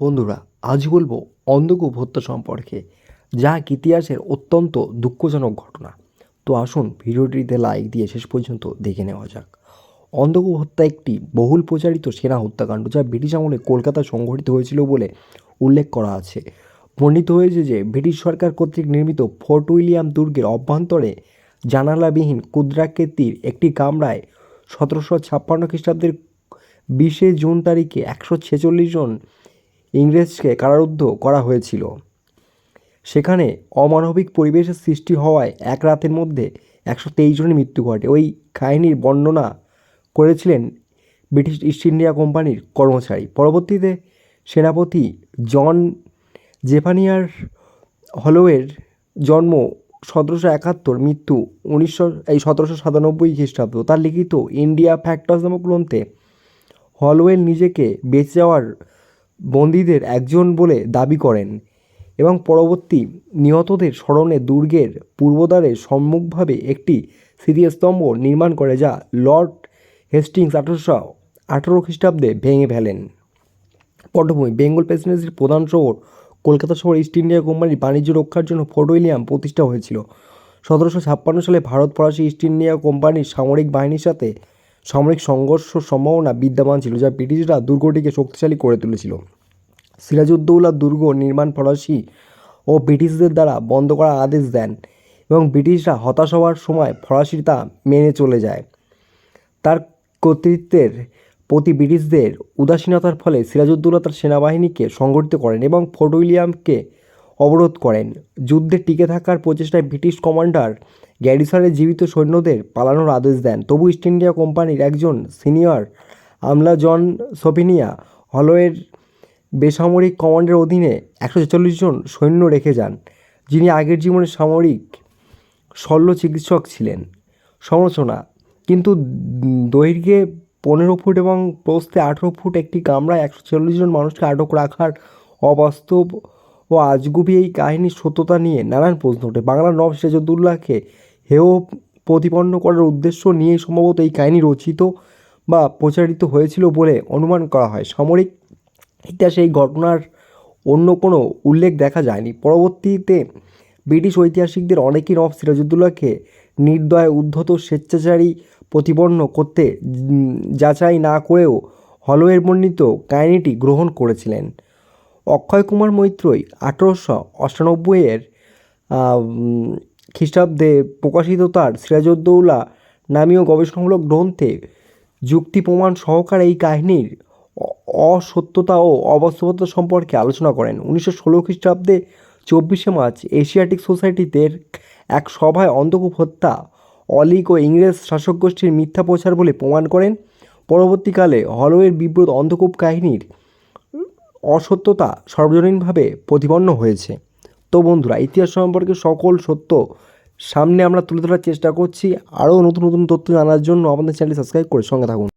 বন্ধুরা, আজ বলব অন্ধকূপ হত্যা সম্পর্কে, যা ইতিহাসের অত্যন্ত দুঃখজনক ঘটনা। তো আসুন ভিডিওটিতে লাইক দিয়ে শেষ পর্যন্ত দেখে নেওয়া যাক। অন্ধকূপ হত্যা একটি বহুল প্রচারিত সেনা হত্যাকাণ্ড যা ব্রিটিশ আমলে কলকাতায় সংঘটিত হয়েছিল বলে উল্লেখ করা আছে। বর্ণিত হয়েছে যে, ব্রিটিশ সরকার কর্তৃক নির্মিত ফোর্ট উইলিয়াম দুর্গের অভ্যন্তরে জানালাবিহীন ক্ষুদ্রাকৃতির একটি কামরায় সতেরোশো ছাপ্পান্ন খ্রিস্টাব্দের বিশে জুন তারিখে একশো ছেচল্লিশ জন ইংরেজকে কারারুদ্ধ করা হয়েছিল। সেখানে অমানবিক পরিবেশের সৃষ্টি হওয়ায় এক রাতের মধ্যে একশো তেইশ জনের মৃত্যু ঘটে। ওই কাহিনীর বর্ণনা করেছিলেন ব্রিটিশ ইস্ট ইন্ডিয়া কোম্পানির কর্মচারী। পরবর্তীতে সেনাপতি জন জেফানিয়ার হলোয়ের জন্ম সতেরোশো একাত্তর, মৃত্যু উনিশশো, এই সতেরোশো সাতানব্বই খ্রিস্টাব্দ। তার লিখিত ইন্ডিয়া ফ্যাক্টস নামক গ্রন্থে হলওয়েল নিজেকে বেঁচে যাওয়ার বন্দীদের একজন বলে দাবি করেন এবং পরবর্তী নিহতদের স্মরণে দুর্গের পূর্বদ্বারে সম্মুখভাবে একটি স্মৃতিস্তম্ভ নির্মাণ করে যা লর্ড হেস্টিংস আঠারোশো আঠারো খ্রিস্টাব্দে ভেঙে ফেলেন। পটভূমি, বেঙ্গল প্রেসিডেন্সির প্রধান শহর, কলকাতা শহর, ইস্ট ইন্ডিয়া কোম্পানির বাণিজ্য রক্ষার জন্য ফোর্ট উইলিয়াম প্রতিষ্ঠা হয়েছিল। সতেরোশো ছাপ্পান্ন সালে ভারত ফরাসি ইস্ট ইন্ডিয়া কোম্পানির সামরিক বাহিনীর সাথে সামরিক সংঘর্ষ সম্ভাবনা বিদ্যমান ছিল, যা ব্রিটিশরা দুর্গটিকে শক্তিশালী করে তুলেছিল। সিরাজউদ্দৌলা দুর্গ নির্মাণ ফরাসি ও ব্রিটিশদের দ্বারা বন্ধ করার আদেশ দেন এবং ব্রিটিশরা হতাশ হওয়ার সময় ফরাসি তা মেনে চলে যায়। তার কর্তৃত্বের প্রতি ব্রিটিশদের উদাসীনতার ফলে সিরাজউদ্দৌলা তার সেনাবাহিনীকে সংগঠিত করেন এবং ফোর্ট উইলিয়ামকে অবরোধ করেন। যুদ্ধে টিকে থাকার প্রচেষ্টায় ব্রিটিশ কমান্ডার গ্যারিসনের জীবিত সৈন্যদের পালানোর আদেশ দেন। তবু ইস্ট ইন্ডিয়া কোম্পানির একজন সিনিয়র আমলা জন সোভিনিয়া হলওয়ের বেসামরিক কমান্ডের অধীনে একশো ছেচল্লিশ জন সৈন্য রেখে যান, যিনি আগের জীবনে সামরিক শল্য চিকিৎসক ছিলেন। সমালোচনা, কিন্তু দৈর্ঘ্যে পনেরো ফুট এবং প্রস্থে আঠেরো ফুট একটি কামরায় একশো চল্লিশ জন মানুষকে আটক রাখার অবাস্তব ও আজগুবি এই কাহিনীর সত্যতা নিয়ে নানান প্রশ্ন ওঠে। বাংলার নব সিরাজউদ্দৌলাকে হেয় প্রতিপন্ন করার উদ্দেশ্য নিয়ে সম্ভবত এই কাহিনী রচিত বা প্রচারিত হয়েছিল বলে অনুমান করা হয়। সামরিক ইতিহাসে এই ঘটনার অন্য কোনো উল্লেখ দেখা যায়নি। পরবর্তীতে ব্রিটিশ ঐতিহাসিকদের অনেকেই নব সিরাজউদ্দৌলাকে নির্দয়, উদ্ধত, স্বেচ্ছাচারী প্রতিপন্ন করতে যাচাই না করেও হলওয়ের বর্ণিত কাহিনীটি গ্রহণ করেছিলেন। অক্ষয় কুমার মৈত্রই আঠেরোশো অষ্টানব্বইয়ের খ্রিস্টাব্দে প্রকাশিত তার সিরাজউদ্দৌলা নামীয় গবেষণামূলক গ্রন্থে যুক্তি প্রমাণ সহকারে এই কাহিনীর অসত্যতা ও অবাস্তবতা সম্পর্কে আলোচনা করেন। উনিশশো ষোলো খ্রিস্টাব্দে চব্বিশে মার্চ এশিয়াটিক সোসাইটিতে এক সভায় অন্ধকূপ হত্যা অলিক ও ইংরেজ শাসক গোষ্ঠীর মিথ্যা প্রচার বলে প্রমাণ করেন। পরবর্তীকালে হলওয়ের বিব্রত অন্ধকূপ কাহিনীর অসত্যতা সর্বজনীনভাবে প্রতিপন্ন হয়েছে। তো বন্ধুরা, ইতিহাস সম্পর্কে সকল সত্য সামনে আমরা তুলে ধরার চেষ্টা করছি। আরও নতুন নতুন তথ্য জানার জন্য আমাদের চ্যানেল সাবস্ক্রাইব করে সঙ্গে থাকুন।